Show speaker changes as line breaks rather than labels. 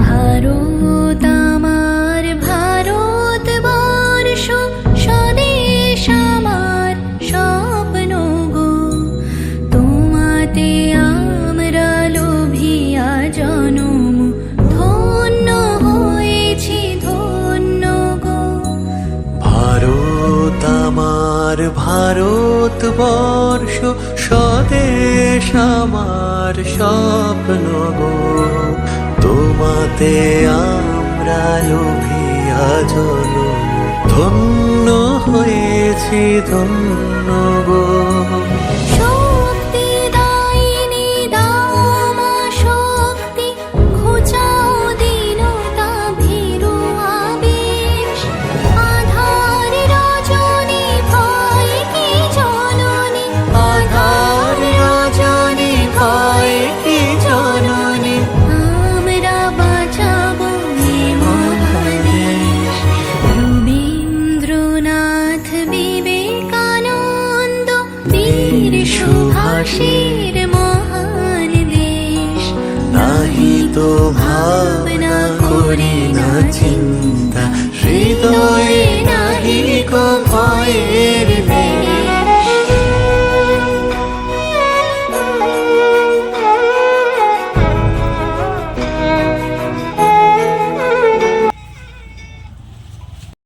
भरु আমার ভারত বর্ষ স্বদেশ আমার স্বপ্ন গো। তোমাতে আমরা লোভিয়া জল ধন্য হয়েছি, ধন্য গো। সুভাষের মহান দেশ।
নাহি তো ভাবনা করি না চিন্তা। হৃদয়ে নাহি কো